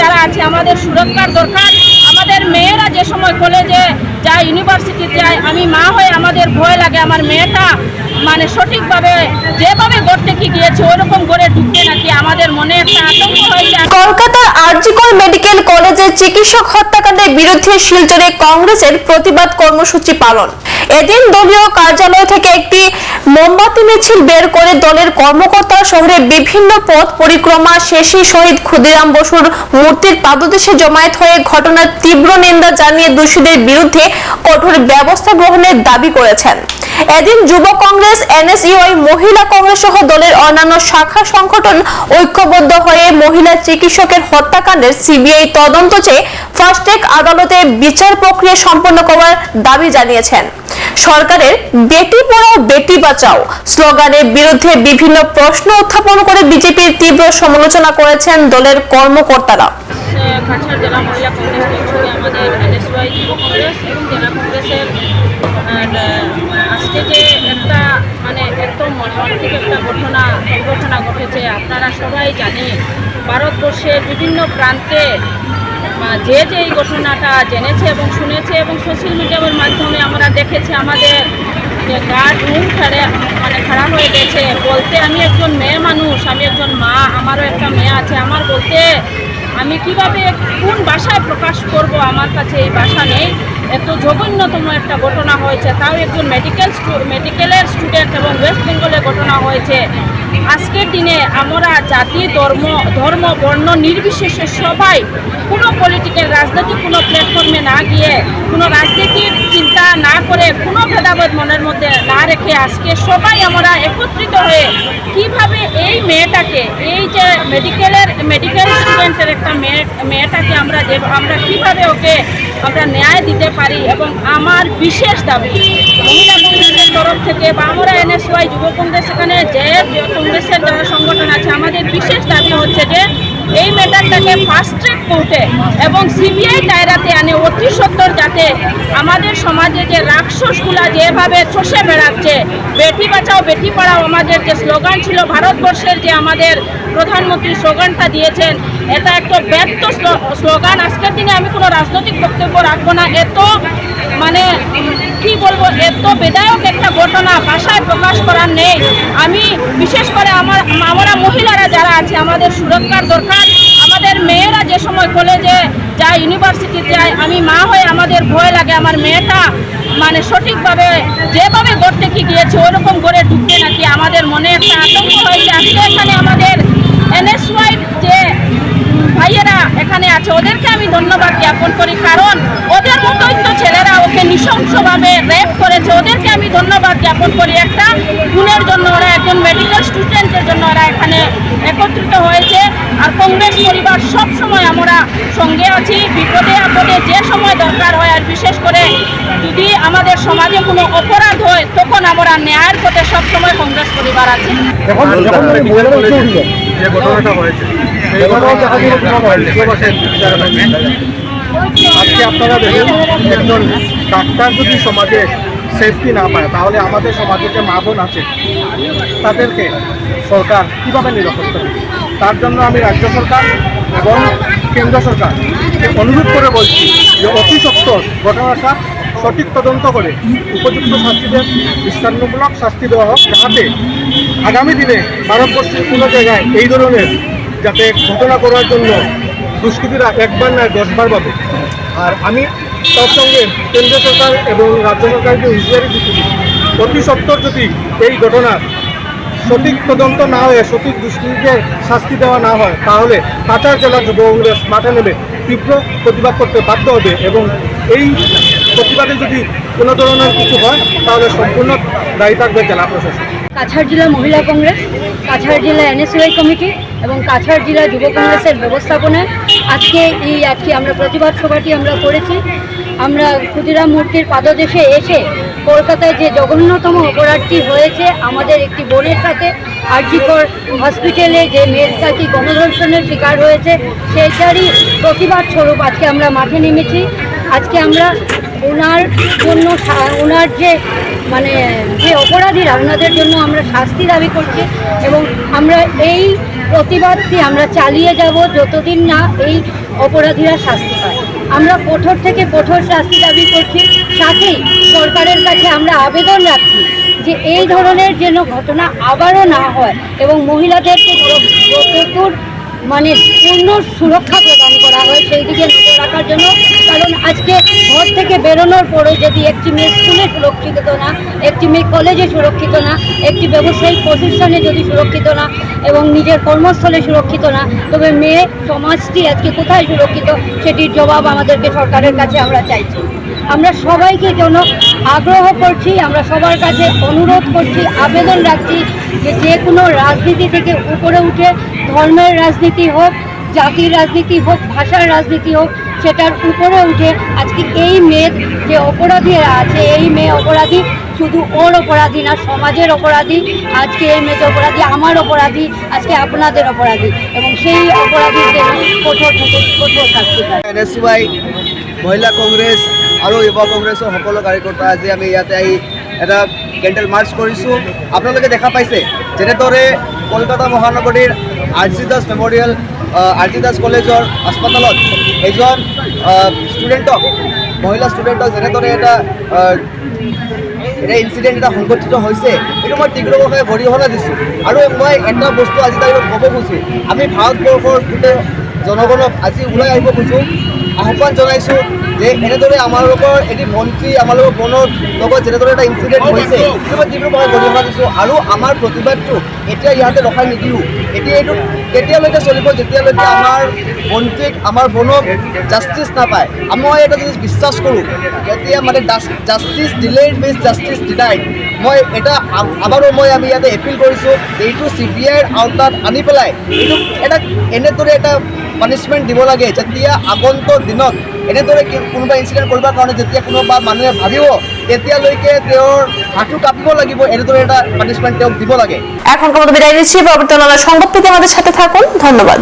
যারা আছি, আমাদের সুরক্ষার দরকার। আমাদের মেয়েরা যে সময় কলেজে যায় ইউনিভার্সিটি যায়, আমি মা হয়ে আমাদের ভয় লাগে। আমার মেয়েটা মানে সঠিকভাবে যেভাবে গড় থেকে গিয়েছে, ওরকম করে ঢুকবে নাকি আমাদের মনে একটা আতঙ্ক হয়েছে? কলকাতার আরজিকর মেডিকেল কলেজে চিকিৎসক হত্যাকাণ্ডের বিরুদ্ধে শিলচরে কংগ্রেসের প্রতিবাদ কর্মসূচি পালন। এদিন দলীয় কার্যালয় থেকে একটি মোমবাতি মিছিল বের করে দলের কর্মকর্তা শহরের বিভিন্ন পথ পরিক্রমা শেষে শহীদ ক্ষুদিরাম বসুর মূর্তির পাদদেশে জমায়েত হয়ে ঘটনার তীব্র নিন্দা জানিয়ে দোষীদের বিরুদ্ধে কঠোর ব্যবস্থা গ্রহণের দাবি করেছেন। এদিন যুব কংগ্রেস এনএসইউআই মহিলা কংগ্রেস সহ দলের অন্যান্য শাখা সংগঠন ঐক্যবদ্ধ হয়ে মহিলা চিকিৎসকের হত্যাকাণ্ডের সিবিআই তদন্ত চেয়ে ফাস্ট্যাগ আদালতে বিচার প্রক্রিয়া সম্পন্ন করার দাবি জানিয়েছেন। সরকারের বেটি পড়াও বেটি বাঁচাও স্লোগানের বিরুদ্ধে বিভিন্ন প্রশ্ন উত্থাপন করে বিজেপির তীব্র সমালোচনা করেছেন দলের কর্মকর্তারা। আমাদের যে একটা মানে একদম মর্মান্তিক একটা ঘটনা, দুর্ঘটনা ঘটেছে। আপনারা সবাই জানেন, ভারতবর্ষের বিভিন্ন প্রান্তে যে যে এই ঘটনাটা জেনেছে এবং শুনেছে এবং সোশ্যাল মিডিয়ার মাধ্যমে আমরা দেখেছি, আমাদের যে গার্ড রুম ছেড়ে মানে খারাপ হয়ে গেছে। বলতে আমি একজন মেয়ে মানুষ, আমি একজন মা, আমারও একটা মেয়ে আছে। আমার বলতে আমি কীভাবে, কোন ভাষায় প্রকাশ করব? আমার কাছে এই ভাষা নেই। এত জঘন্যতম একটা ঘটনা হয়েছে, তাও একজন মেডিকেল মেডিকেলের স্টুডেন্ট এবং ওয়েস্ট বেঙ্গলে ঘটনা হয়েছে। আজকের দিনে আমরা জাতি, ধর্ম ধর্ম, বর্ণ নির্বিশেষে সবাই কোনো পলিটিক্যাল রাজনৈতিক কোনো প্ল্যাটফর্মে না গিয়ে কোনো রাজনীতির চিন্তা না করে কোনো ভেদাভেদ মনের মধ্যে না রেখে আজকে সবাই আমরা একত্রিত হয়ে কীভাবে এই মেয়েটাকে, এই যে মেডিকেলের মেডিকেল স্টুডেন্টের একটা মেয়ে, মেয়েটাকে আমরা যে আমরা কীভাবে ওকে আমরা ন্যায় দিতে পারি এবং আমার বিশেষ দাবি, মহিলা কংগ্রেসের তরফ থেকে বা আমরা এনএসওয়াই যুব কংগ্রেস এখানে যে কংগ্রেসের যারা সংগঠন আছে, আমাদের বিশেষ দাবি হচ্ছে যে এই ম্যাটারটাকে ফার্স্ট ট্র্যাক কোর্টে এবং সিবিআই আনে অতি সত্তর যাতে আমাদের সমাজে যে রাক্ষসগুলা যেভাবে চষে বেড়াচ্ছে, বেটি বাঁচাও, বেটি পড়াও আমাদের যে স্লোগান ছিল, ভারতবর্ষের যে আমাদের প্রধানমন্ত্রী স্লোগানটা দিয়েছেন, এটা একটা ব্যর্থ স্লো- স্লোগান। আজকের দিনে আমি কোনো রাজনৈতিক বক্তব্য রাখব না। এত মানে কি বলব, এত বেদায়ক একটা ঘটনা ভাষায় প্রকাশ করার নেই। আমি বিশেষ করে আমার, আমরা মহিলারা যারা আছে, আমাদের সুরক্ষার দরকার। যে সময় কলেজে যায় ইউনিভার্সিটি যায় আমি মা হয়ে আমাদের ভয় লাগে, আমার মেয়েটা মানে সঠিকভাবে যেভাবে গড় থেকে গিয়েছে, ওরকম করে ঢুকবে নাকি? আমাদের মনে একটা আতঙ্ক হয়েছে। আজকে এখানে আমাদের এনএসওয়াই যে ভাইয়েরা এখানে আছে, ওদেরকে আমি ধন্যবাদ জ্ঞাপন করি। কারণ নৃশংসভাবে র্যাপ করেছে। ওদেরকে আমি ধন্যবাদ জ্ঞাপন করি। একটা গুণের জন্য ওরা একজন মেডিকেল স্টুডেন্টের জন্য ওরা এখানে একত্রিত হয়েছে। আর কংগ্রেস পরিবার সব সময় আমরা সঙ্গে আছি। বিপদে আপদে যে সময় দরকার হয় আর বিশেষ করে যদি আমাদের সমাজে কোনো অপরাধ হয় তখন আমরা ন্যায়ের পথে সবসময় কংগ্রেস পরিবার আছে। যে ঘটনাটা হয়েছে আজকে আপনারা দেখেন, একজন ডাক্তার যদি সমাজে সেফটি না পায়, তাহলে আমাদের সমাজে যে মা বোন আছে, তাদেরকে সরকার কীভাবে নিরাপত্তা দেবে তার জন্য আমি রাজ্য সরকার এবং কেন্দ্র সরকারকে অনুরোধ করে বলছি যে অতি সত্তর ঘটনাটা সঠিক তদন্ত করে উপযুক্ত শাস্তিদের দৃষ্টান্তমূলক শাস্তি দেওয়া হোক, যাতে আগামী দিনে ভারতবর্ষের কোনো জায়গায় এই ধরনের যাতে ঘটনা করার জন্য দুষ্কৃতীরা একবার নয়, দশবার পাবে আর আমি তার সঙ্গে কেন্দ্র সরকার এবং রাজ্য সরকারকে হুঁশিয়ারি দিচ্ছি অতি সত্তর যদি এই ঘটনার সঠিক তদন্ত না হয়ে, সঠিক দুষ্কৃতীদের শাস্তি দেওয়া না হয়, তাহলে কাটার জেলা যুব কংগ্রেস মাঠে নেমে তীব্র প্রতিবাদ করতে বাধ্য হবে এবং এই প্রতিবাদে যদি কোনো ধরনের কিছু হয়, তাহলে সম্পূর্ণ দায়ী থাকবে জেলা প্রশাসন। কাছাড় জেলা মহিলা কংগ্রেস, কাছাড় জেলা এনএসইউআই কমিটি এবং কাছাড় জেলা যুব কংগ্রেসের ব্যবস্থাপনায় আজকে এই আজকে আমরা প্রতিবাদ সভাটি আমরা করেছি। আমরা ক্ষুদিরাম মূর্তির পাদদেশে এসে কলকাতায় যে জঘন্যতম অপরাধটি হয়েছে, আমাদের একটি বোনের সাথে আরজিকর হসপিটালে যে মেয়েটাকে গণধর্ষণের শিকার হয়েছে, সেইটারই প্রতিবাদ স্বরূপ আজকে আমরা মাঠে নেমেছি। আজকে আমরা ওনার জন্য ওনার যে মানে যে অপরাধীরা, ওনাদের জন্য আমরা শাস্তি দাবি করছি এবং আমরা এই প্রতিবাদটি আমরা চালিয়ে যাব যতদিন না এই অপরাধীরা শাস্তি পায়। আমরা কঠোর থেকে কঠোর শাস্তি দাবি করছি, সাথেই সরকারের কাছে আমরা আবেদন রাখছি যে এই ধরনের যেন ঘটনা আবারও না হয় এবং মহিলাদেরকে যতদূর মানে পূর্ণ সুরক্ষা প্রদান করা হয় সেই দিকে নজর রাখার জন্য। কারণ আজকে ঘর থেকে বেরোনোর পরে যদি একটি মেয়ে স্কুলে সুরক্ষিত না, একটি মেয়ে কলেজে সুরক্ষিত না, একটি ব্যবসায়িক প্রতিষ্ঠানে যদি সুরক্ষিত না এবং নিজের কর্মস্থলে সুরক্ষিত না, তবে মেয়ে সমাজটি আজকে কোথায় সুরক্ষিত সেটির জবাব আমাদেরকে সরকারের কাছে আমরা চাইছি। আমরা সবাইকে যেন আগ্রহ করছি, আমরা সবার কাছে অনুরোধ করছি, আবেদন রাখছি যে যে কোনো রাজনীতি থেকে উপরে উঠে ধর্মের রাজনীতি হোক, জাতির রাজনীতি হোক, ভাষার রাজনীতি হোক, সেটার উপরে উঠে আজকে এই মেয়ের যে অপরাধীরা আছে, এই মেয়ে অপরাধী শুধু ওর অপরাধী না, সমাজের অপরাধী, আজকে এই মেয়ের অপরাধী, আমার অপরাধী, আজকে আপনাদের অপরাধী এবং সেই অপরাধীদের কঠোর কঠোর শাস্তি এন মহিলা কংগ্ৰেছ আৰু যুৱ কংগ্ৰেছৰ সকলো কাৰ্যকৰ্তা আজি আমি ইয়াতে আহি এটা কেণ্ডেল মাৰ্চ কৰিছোঁ আপোনালোকে দেখা পাইছে যেনেদৰে কলকাতা মহানগৰীৰ R G Das memorial R G Das কলেজৰ হাস্পাতালত এজন ষ্টুডেণ্টক মহিলা ষ্টুডেণ্টক যেনেদৰে এটা এটা ইনচিডেণ্ট এটা সংঘটিত হৈছে। এইটো মই তীব্ৰভাৱে গৰিহণা দিছোঁ। আৰু মই এটা বস্তু আজি তাৰিখত ক'ব খুজিছোঁ। আমি ভাৰতবৰ্ষৰ গোটেই জনগণক আজি ওলাই আহিব খোজোঁ আহ্বান জনাইছোঁ যে এনেদৰে আমালোকৰ এটি ভণ্টি আমালোকৰ বোনৰ লগত যেনেদৰে এটা ইনচিডেণ্ট হৈছে সেইটো মই গৰিহণা দিছোঁ আৰু আমাৰ প্ৰতিবাদটো এতিয়া ইয়াতে ৰখাই নিদিওঁ। এতিয়া এইটো কেতিয়ালৈকে চলিব, যেতিয়ালৈকে আমাৰ ভণ্টিক আমাৰ বোনক জাষ্টিছ নাপায়। মই এটা যদি বিশ্বাস কৰোঁ এতিয়া মানে justice delayed means justice denied মই এটা আ- আবাৰো মই আমি ইয়াতে এপিল কৰিছোঁ এইটো চি বি আইৰ আওতাত আনি পেলাই এটা এনেদৰে এটা পানিছমেণ্ট দিব লাগে, যেতিয়া আগন্তুক দিনত এনেদৰে কোনোবা ইনচিডেণ্ট কৰিবৰ কাৰণে যেতিয়া কোনোবা মানুহে ভাবিব, তেতিয়ালৈকে তেওঁৰ হাঁটু কাঁপিব লাগিব, এনেদৰে এটা পানিছমেণ্ট তেওঁক দিব লাগে। এখন বিদায় নিচ্ছি, পরবর্তী সংবাদ পেতে আমাদের সাথে থাকুন। ধন্যবাদ।